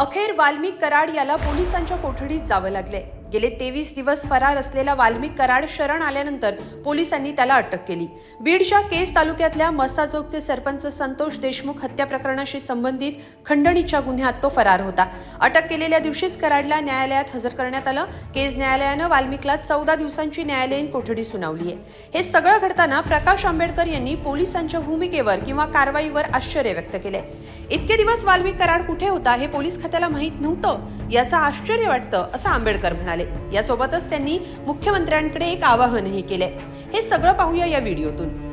अखेर वाल्मिक कराड याला पोलिसांच्या कोठडीत जावं लागले गेले तेवीस दिवस फरार असलेला वाल्मिक कराड शरण आल्यानंतर पोलिसांनी त्याला अटक केली. बीडच्या केस तालुक्यातल्या मसाजोगचे सरपंच संतोष देशमुख हत्या प्रकरणाशी संबंधित खंडणीच्या गुन्ह्यात तो फरार होता. अटक केलेल्या दिवशीच कराडला न्यायालयात हजर करण्यात आलं. केज न्यायालयानं वाल्मिकला चौदा दिवसांची न्यायालयीन कोठडी सुनावली आहे. हे सगळं घडताना प्रकाश आंबेडकर यांनी पोलिसांच्या भूमिकेवर किंवा कारवाईवर आश्चर्य व्यक्त केले इतके दिवस वाल्मिक कराड कुठे होता हे पोलीस खात्याला माहीत नव्हतं याचं आश्चर्य वाटतं असं आंबेडकर म्हणाले. यासोबतच त्यांनी मुख्यमंत्र्यांकडे एक आवाहनही केले. हे सगळं पाहूया या व्हिडिओतून.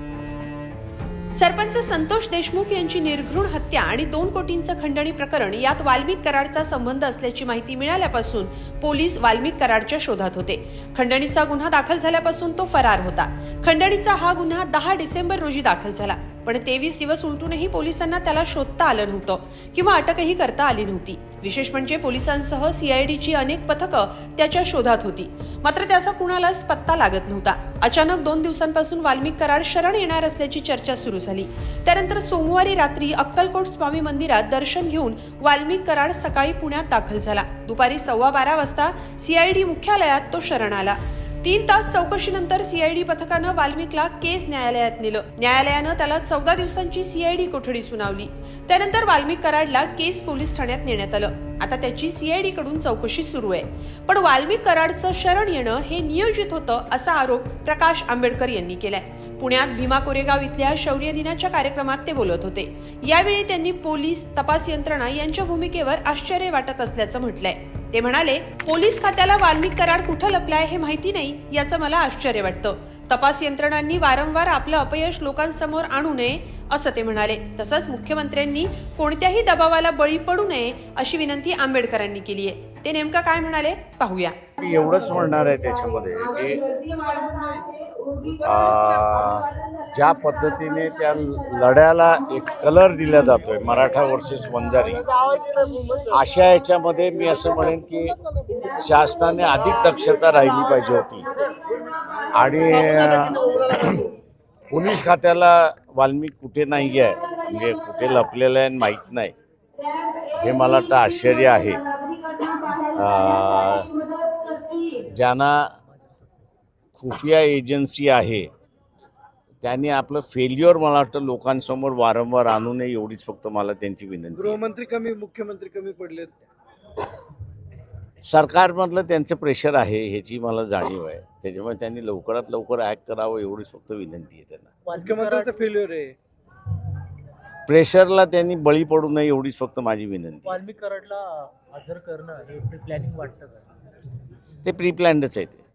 सरपंच संतोष देशमुख यांची निर्घृण हत्या आणि दोन कोटींचं खंडणी प्रकरण यात वाल्मिक कराडचा संबंध असल्याची माहिती मिळाल्यापासून पोलीस वाल्मिक कराडच्या शोधात होते. खंडणीचा गुन्हा दाखल झाल्यापासून तो फरार होता. खंडणीचा हा गुन्हा दहा डिसेंबर रोजी दाखल झाला. पण तेवीस दिवस उलटूनही पोलिसांना त्याला शोधता आलं नव्हतं किंवा अटकही करता आली नव्हती. विशेष म्हणजे पोलिसांसह सीआयडीची अनेक पथकं त्याच्या शोधात होती. मात्र त्याचा कुणालाच पत्ता लागत नव्हता. अचानक दोन दिवसांपासून वाल्मिक कराड शरण येणार असल्याची चर्चा सुरू झाली. त्यानंतर सोमवारी रात्री अक्कलकोट स्वामी मंदिरात दर्शन घेऊन वाल्मिक कराड सकाळी पुण्यात दाखल झाला. दुपारी सव्वा बारा वाजता सीआयडी मुख्यालयात तो शरण आला. तीन तास चौकशीनंतर सीआयडी पथकानं वाल्मिकला केस न्यायालयात नेलं. न्यायालयानं त्याला चौदा दिवसांची सीआयडी कोठडी सुनावली. त्यानंतर वाल्मिक कराडला केस पोलीस ठाण्यात नेण्यात आलं. आता त्याची सीआयडी कडून चौकशी सुरू आहे. पण वाल्मिक कराडचं शरण येणं हे नियोजित होतं असा आरोप प्रकाश आंबेडकर यांनी केलाय. पुण्यात भीमा कोरेगाव इथल्या शौर्य दिनाच्या कार्यक्रमात ते बोलत होते. यावेळी त्यांनी पोलीस तपास यंत्रणा यांच्या भूमिकेवर आश्चर्य वाटत असल्याचं म्हटलंय. ते म्हणाले पोलीस खात्याला वाल्मिक कराड कुठं लपलाय हे माहिती नाही याचं मला आश्चर्य वाटतं. तपास यंत्रणांनी वारंवार आपलं अपयश लोकांसमोर आणू नये असं ते म्हणाले. तसंच मुख्यमंत्र्यांनी कोणत्याही दबावाला बळी पडू नये अशी विनंती आंबेडकरांनी केली आहे ते नेमकं काय म्हणाले? पाहूया. मी एवढंच म्हणणार आहे त्याच्यामध्ये की ज्या पद्धतीने त्या लढ्याला एक कलर दिला जातोय मराठा वर्सेस वंजारी अशा याच्यामध्ये मी असं म्हणेन की शासनाने अधिक दक्षता राहिली पाहिजे होती. आणि पोलीस खात्याला वाल्मिक कुठे नाही आहे म्हणजे कुठे लपलेलं आहे आणि माहीत नाही. हे मला आता आश्चर्य आहे. ज्यांना खुफिया एजन्सी आहे त्यांनी आपलं फेल्युअर मला वाटतं लोकांसमोर वारंवार आणू नये एवढीच फक्त मला त्यांची विनंती. गृहमंत्री कमी मुख्यमंत्री कमी पडलेत. सरकारमधलं त्यांचं प्रेशर आहे ह्याची मला जाणीव आहे. त्याच्यामुळे त्यांनी लवकरात लवकर ॲक्ट करावं एवढीच फक्त विनंती आहे त्यांना. मुख्यमंत्र्यांचं फेल्युअर आहे. प्रेशरला त्यांनी बळी पडू नये एवढीच फक्त माझी विनंती. आहे. वाल्मिक कराडला हजर करणं हे प्लॅनिंग वाटतं का? ते प्री प्लॅन्डच आहे ते.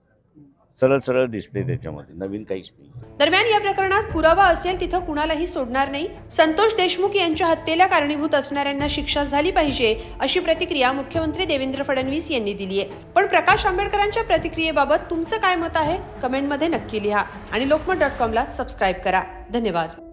सरळ सरळ दिसते त्याच्यामध्ये. नवीन काहीच नाही. दरम्यान या प्रकरणात पुरावा असेल तिथं कुणालाही सोडणार नाही. संतोष देशमुख यांच्या हत्येला कारणीभूत असणाऱ्यांना शिक्षा झाली पाहिजे अशी प्रतिक्रिया मुख्यमंत्री देवेंद्र फडणवीस यांनी दिली आहे. पण प्रकाश आंबेडकरांच्या प्रतिक्रियेबाबत तुमचं काय मत आहे? कमेंटमध्ये नक्की लिहा आणि लोकमत डॉट कॉमला सबस्क्राईब करा. धन्यवाद.